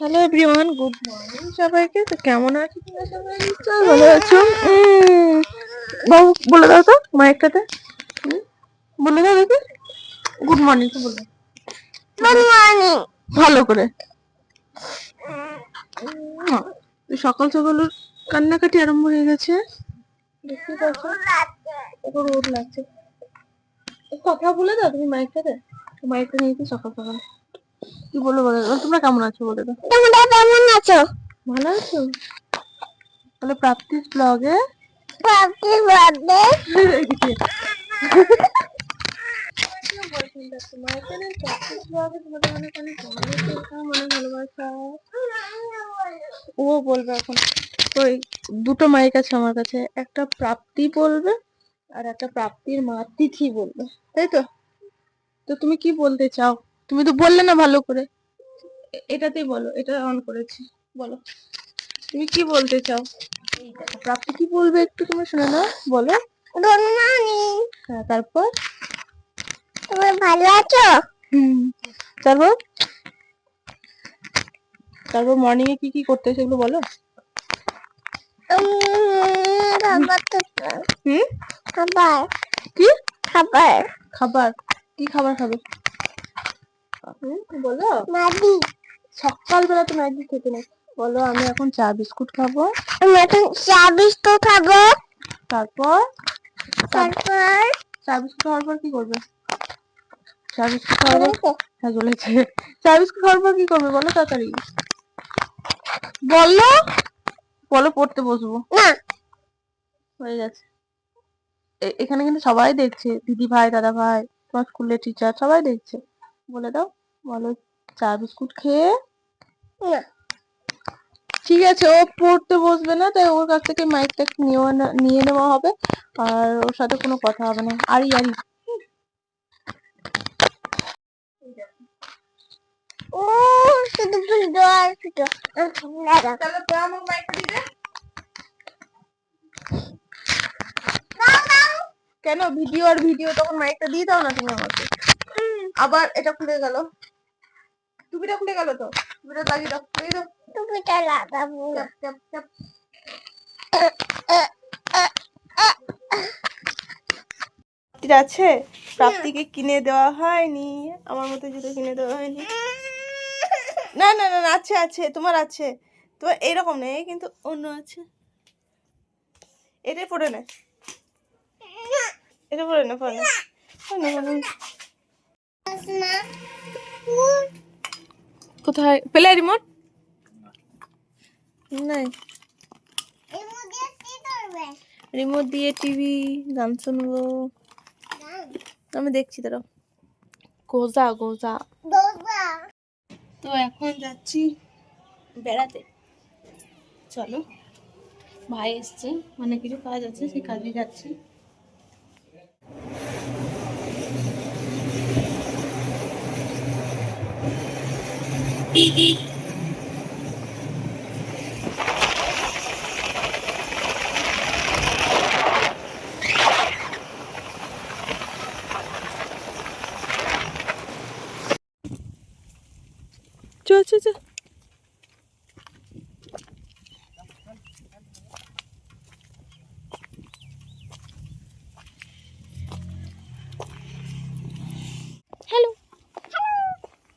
Hello everyone good morning সবাইকে। তো কেমন আছো তোমরা সবাই? ভালো আছো। বাবু বলে দাও তো মাইকটাতে। বলে দাও দেখি। গুড মর্নিং তো বলে গুড মর্নিং ভালো করে। সকাল সকাল কান্নাকাটি আরম্ভ হয়ে গেছে। দেখতে পাচ্ছ? রোদ লাগছে। কথা বলে দাও তুমি মাইকটাতে। মাইকটা নিয়ে তো সকাল সকাল। কি বলব বলে? তোমরা কেমন আছো বলে দাও তোমরা কেমন আছো? ভালো আছো? তাহলে প্রাপ্তিস ব্লগে বার্থডে ও বলবে এখন। ওই দুটো মাইক আছে আমার কাছে একটা প্রাপ্তি বলবে আর একটা প্রাপ্তির মা তিথি বলবে তাই তো? তো তুমি কি বলতে চাও? তুমি তো বললে না ভালো করে। এটাতেই বলো এটা অন করেছি বলো। তুমি কি বলতে চাও? প্রাপ্তি কি বলবে একটু তুমি শুনে নাও বলো। হ্যাঁ তারপর? তুমি ভালো আছো? হুম। তারপর? তারপর মর্নিং এ কি কি করতে সেগুলো বলো। হুম? খাবার। কি? খাবার। খাবার। কি খাবার খাবে? বলো। সকালবেলা তো ম্যাগি খেতে নেই। বলো আমি এখন চা বিস্কুট খাব। আমি এখন চা বিস্কুট খাব। তারপর? তারপর? চা বিস্কুট খাওয়ার পর কি করবে? চা বিস্কুট খাওয়ার পর হ্যাঁ জ্বলেছে। চা বিস্কুট খাওয়ার পর কি করবে? বলো তাড়াতাড়ি। বলো। বলো পড়তে বসবো। হয়ে গেছে। এখানে কিন্তু সবাই দেখছে। দিদি ভাই দাদা ভাই তোমার স্কুলের টিচার সবাই দেখছে। বলে দাও। বলো চা বিস্কুট খেয়ে? ঠিক আছে ও পড়তে বসবে না তাই ওর কাছ থেকে মাইকটা নিয়ে নেওয়া হবে। আর ওর সাথে কোনো কথা হবে না। আরি আরি। ও শুধু শুধু আর শুধু দাও। কেন ভিডিও আর ভিডিও তখন মাইকটা দিয়ে দাও না তুমি আমাকে। আবার এটা খুলে গেল। টুপিটা খুলে গেল তো? টুপিটা লাগিয়ে দাও। লাগিয়ে দাও। টুপিটা লাগাবো। চাপ চাপ চাপ। আছে? প্রাপ্তিকে কিনে দেওয়া হয়নি। আমার মতো জুতো কিনে দেওয়া হয়নি। না না না আছে আছে। তোমার আছে। তোমার এইরকম নেই কিন্তু অন্য আছে। এটাই পরে নে। এটা পরে নে পরে। না। কোথায়? পেলে রিমোট? নাই। রিমোট দিয়ে টিভি গান শুনব। আমি দেখছি তারা গোজা গোজা। তো এখন যাচ্ছি বেড়াতে। চলো। ভাই এসছে অনেক কিছু কাজ আছে সেই কাজে যাচ্ছি। চল চল চল হ্যালো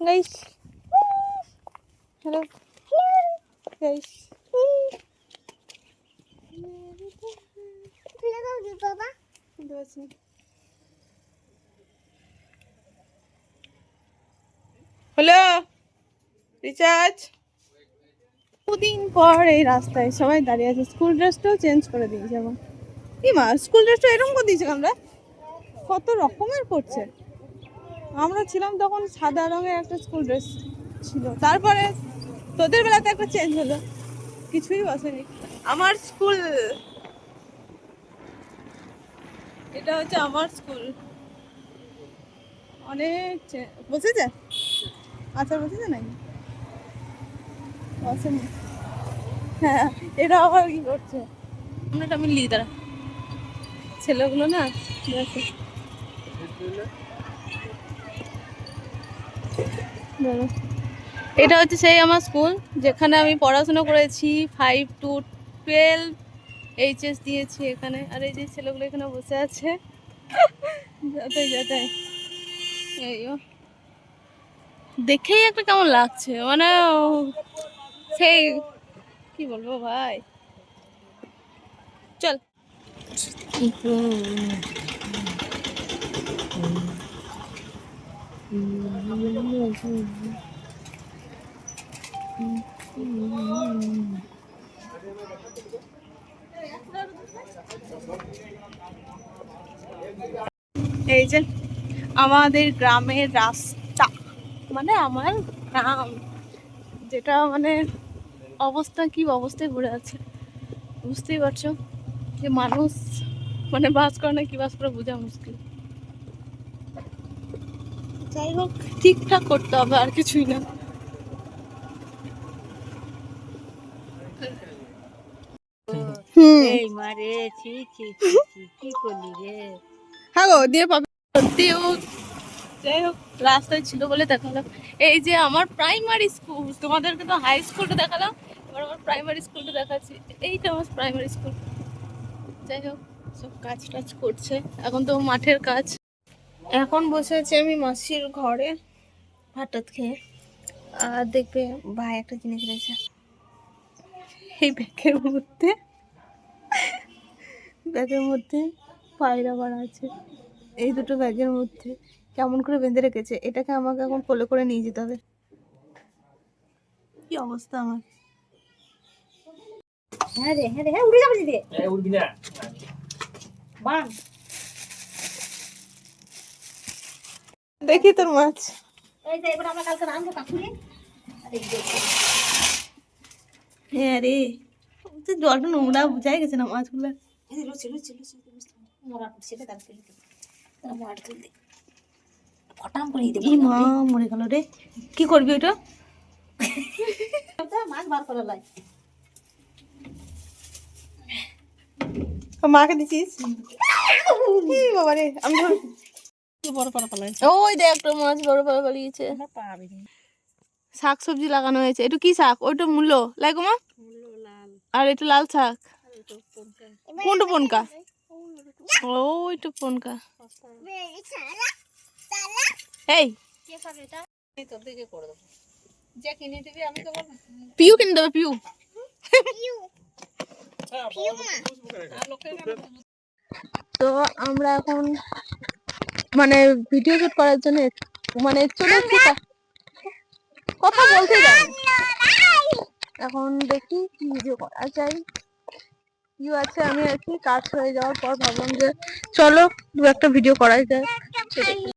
গাইস হ্যালো দি বাবা হ্যালো, রিচার্জ? দুদিন পর এই রাস্তায় সবাই দাঁড়িয়ে আছে। স্কুল ড্রেসটাও চেঞ্জ করে দিয়েছে এখন কি মা স্কুল ড্রেসটা এরকম করে দিয়েছে আমরা কত রকমের করছে। আমরা ছিলাম তখন সাদা রঙের একটা স্কুল ড্রেস ছিল। তারপরে তোদের বেলাতে একটা চেঞ্জ হলো। কিছুই বসেনি। আমার স্কুল এটা হচ্ছে আমার স্কুল অনেক বসেছে? আচ্ছা বসেছে নাকি? বসেনি। হ্যাঁ এটা আবার কি করছে? আমরা আমি লিখি তারা ছেলেগুলো না দাঁড়াও। এটা হচ্ছে সেই আমার স্কুল, যেখানে আমি পড়াশোনা করেছি ফাইভ টু টুয়েলভ এইচএস দিয়েছি এখানে। আর এই যে ছেলেগুলো এখানে বসে আছে। এই। দেখেই একটা কেমন লাগছে। মানে সেই, কি বলব ভাই? চল। এই যে আমাদের গ্রামের রাস্তা মানে আমার গ্রাম, যেটা মানে অবস্থা কি অবস্থায় পড়ে আছে, বুঝতেই পারছ? যে মানুষ মানে বাস করে না, কি বাস করে বোঝা মুশকিল। যাই হোক, ঠিকঠাক করতে হবে, আর কিছুই না হুম এই মারে ছি ছি ছি ছি, কি করলি রে? হ্যাঁ গো দিয়ে পাবে। সত্যিও যাই হোক রাস্তায় ছিল বলে দেখালাম। এই যে আমার প্রাইমারি স্কুল তোমাদেরকে তো হাই স্কুলটা দেখালাম এবার আমার প্রাইমারি স্কুলটা দেখাচ্ছি। এইটা আমার প্রাইমারি স্কুল যাই হোক সব কাজ টাজ করছে। এখন তো মাঠের কাজ। এখন বসে আছি আমি মাসির ঘরে ভাত খেয়ে। আর দেখবে ভাই একটা জিনিস রয়েছে এই ব্যাগের মধ্যে ব্যাগের মধ্যে পায়রা বাড়া আছে। এই দুটো ব্যাগের মধ্যে কেমন করে বেঁধে রেখেছে এটাকে আমাকে এখন কোলে করে নিয়ে যেতে হবে। কি অবস্থা আমার? হ্যাঁ রে হ্যাঁ রে হ্যাঁ উড়ে যাবে না। দেখি তোর মাছ। এই যে এবার আমরা কালকে রান্না কাকুরে হ্যাঁ রে তো জলটা নোংরা বুঝাই গেছে না মাছগুলো। এই লুচি লুচি লুচি মোরা সেটা তার ফেলে দে তার মার তুই দে ফটাম করে দে মা মরে গেল রে। কি করবি ওটা? মাছ বার করে লাই মাকে দিছিস? ই আমি বড় বড় পালাই ওই দেখ একটা মাছ বড় বড় পালিয়েছে। আমরা পাবি নি। শাক সবজি লাগানো হয়েছে। একটু কি শাক? ওইটা মূল্য। লাগো মা। আর এটা লাল শাক। কোনটা পনকা? ওইটা পনকা। এই। কে পাবে এটা এই তোর দিকে করে দেবো যে কিনে দিবি আমি তো পিউ কিনে দেবে পিউ। তো আমরা এখন মানে ভিডিও শুট করার জন্য মানে চলে এসেছি কথা বলতে যাই। এখন দেখি কি ভিডিও করা যায়। ইউ আছে, আমি আছি, কাজ হয়ে যাওয়ার পর ভাবলাম যে চলো, দু একটা ভিডিও করাই যায়।